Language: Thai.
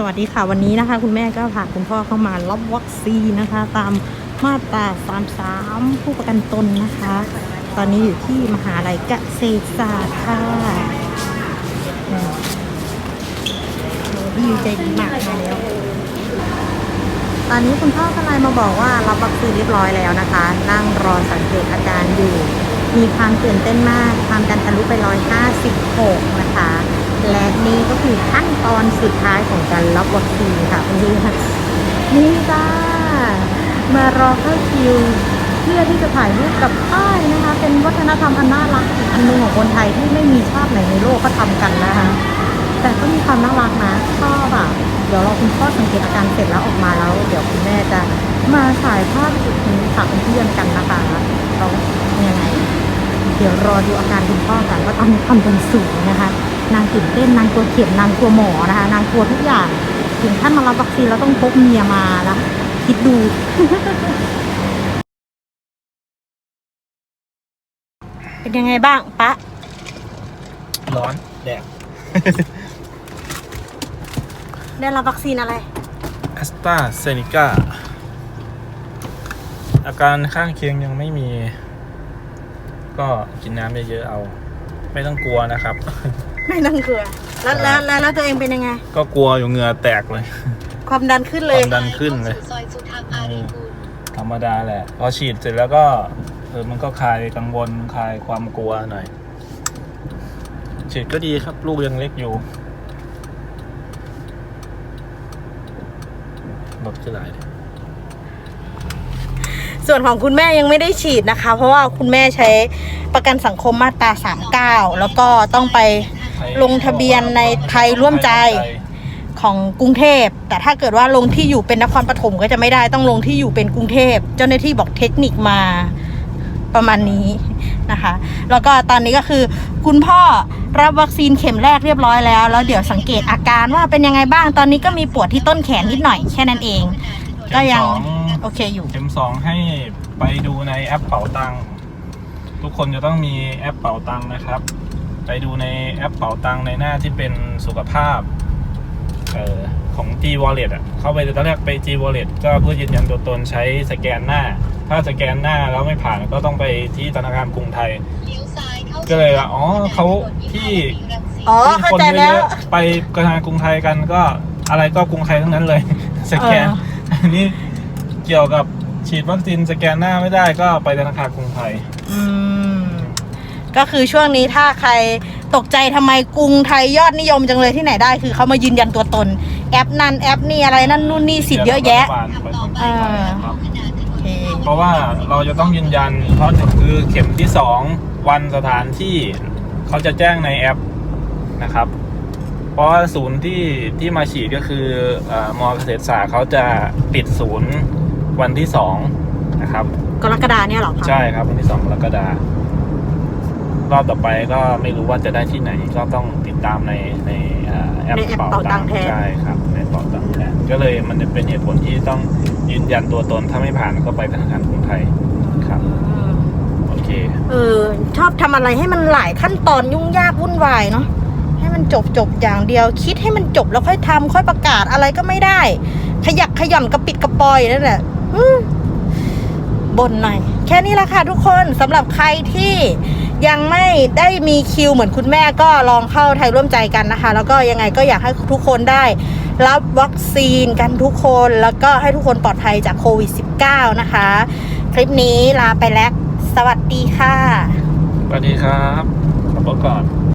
สวัสดีค่ะวันนี้นะคะ คุณแม่ก็พาคุณพ่อเข้ามารับวัคซีนนะคะ ตามมาตรา33 ผู้ประกันตนนะคะ ตอนนี้อยู่ที่มหาลัยเกษตรศาสตร์ค่ะอืมโอ้พี่ใจดีมากมาแล้วตอนนี้คุณพ่อกำลังมาบอกว่ารับวัคซีนเรียบร้อยแล้วนะคะ นั่งรอสังเกตอาการอยู่ มีความตื่นเต้นมากความดันทะลุไป 156 นะคะ และนี่ก็คือขั้นตอนสุดท้ายของการรับวัคซีนค่ะคุณผู้ชมนี่จ้ามารอเข้าคิวเพื่อที่จะถ่ายรูปกับป้ายนะคะ เป็นวัฒนธรรมอันน่ารักอีกอันหนึงของคนไทยที่ไม่มีชาติไหนในโลกก็ทำกันนะคะ แต่ก็มีความน่ารักนะชอบอะเดี๋ยวเราคุณพ่อสังเกตอาการเสร็จแล้วออกมาแล้ว เดี๋ยวคุณแม่จะมาถ่ายภาพจุดนี้ฝากเพื่อนกันนะคะเรายังไง เดี๋ยวรอดูอาการคุณพ่อกันว่าตอนนี้ความดันสูงนะคะ นางตื่นเต้นนางกลัวเข็มนางกลัวหมอนะคะ นางกลัวทุกอย่าง ถึงท่านมารับวัคซีนแล้วต้องพกเมียมาแล้วคิดดูเป็นยังไงบ้างปะร้อนแดดได้รับวัคซีนอะไรแอสตราเซเนกาอาการข้างเคียงยังไม่มี ก็กินน้ำเยอะๆเอา ไม่ต้องกลัวนะครับ ไม่ต้องกลัวแล้วแล้วแล้วแล้วตัวเองเป็นยังไง ก็กลัวอยู่เหงื่อแตกเลย ความดันขึ้นคเลยวามดันขึ้นเลย ซอยสุทางอารีกุลธรรมดาแหละ พอฉีดเสร็จแล้วก็เออมันก็คลายกังวลคลายความกลัวหน่อย ฉีดก็ดีครับ ลูกยังเล็กอยู่รถขึ้นหลายดิส่วนของคุณแม่ยังไม่ได้ฉีดนะคะ เพราะว่าคุณแม่ใช้ประกันสังคมมาตรา 39 แล้วก็ต้องไป ลงทะเบียนในไทยร่วมใจของกรุงเทพ แต่ถ้าเกิดว่าลงที่อยู่เป็นนครปฐมก็จะไม่ได้ต้องลงที่อยู่เป็นกรุงเทพ เจ้าหน้าที่บอกเทคนิคมาประมาณนี้นะคะ แล้วก็ตอนนี้ก็คือ คุณพ่อรับวัคซีนเข็มแรกเรียบร้อยแล้ว แล้วเดี๋ยวสังเกตอาการว่าเป็นยังไงบ้าง ตอนนี้ก็มีปวดที่ต้นแขนนิดหน่อยแค่นั้นเอง ก็ยังเข็มสองโอเคอยู่ เข็มสองให้ไปดูในแอปเป๋าตังค์ทุกคนจะต้องมีแอปเป๋าตังค์นะครับ ไปดูในแอปเป๋าตังค์ในหน้าที่เป็นสุขภาพเอ่อของ G Wallet อะ เข้าไปตอนแรกไป G Wallet ก็เพื่อยืนยันตัวตนใช้สแกนหน้า ถ้าสแกนหน้าแล้วไม่ผ่านก็ต้องไปที่ธนาคารกรุงไทยเลี้ยวซ้ายเข้าก็เลยว่าอ๋อเขาที่อ๋อที่เข้าคนใจเยแล้วอะๆไปธนาคารกรุงไทยกันก็อะไรก็กรุงไทยทั้งนั้นเลย สแกนเออันนี้เกี่ยวกับฉีดวัคซีนสแกนหน้าไม่ได้ก็ไปธนาคารกรุงไทย อืม ก็คือช่วงนี้ถ้าใครตกใจทำไมกรุงไทยยอดนิยมจังเลยที่ไหนได้คือเขามายืนยันตัวตน แอปนั่นแอปนี่อะไรนั่นนู่นนี่สิทธิ์เยอะแยะรัฐบาลไปทำอ่าครับโอเคเพราะว่าเราจะต้องยืนยันเพราะหนึ่งคือเข็มที่สองวันสถานที่เขาจะแจ้งในแอปนะครับ เพราะว่าศูนย์ที่ที่มาฉีดก็คือเอ่อมอเกษตรศาสตร์เขาจะปิดศูนย์วันที่สองนะครับ กรกฎาเนี่ยเหรอคะใช่ครับวันที่สองกรกฎาคม รอบต่อไปก็ไม่รู้ว่าจะได้ที่ไหนก็ต้องติดตามในในเอ่อแอปในแอปเป่าตังค์แทน ใช่ครับในเป่าตังค์แทนก็เลยมันจะเป็นเหตุผลที่ต้องยืนยันตัวตนถ้าไม่ผ่านก็ไปธนาคารกรุงไทยครับอืมโอเค เออ ชอบทำอะไรให้มันหลายขั้นตอนยุ่งยากวุ่นวายเนาะให้มันจบจบอย่างเดียว คิดให้มันจบแล้วค่อยทำค่อยประกาศอะไรก็ไม่ได้ ขยักขย่อนกระปิดกระปอยนั่นแหละอืมบ่นหน่อย แค่นี้ละค่ะทุกคนสำหรับใครที่ ยังไม่ได้มีคิวเหมือนคุณแม่ก็ลองเข้าไทยร่วมใจกันนะคะ แล้วก็ยังไงก็อยากให้ทุกคนได้รับวัคซีนกันทุกคนแล้วก็ให้ทุกคนปลอดภัยจากโควิด -19 นะคะ คลิปนี้ลาไปแล้ว สวัสดีค่ะ สวัสดีครับ ขอบคุณก่อน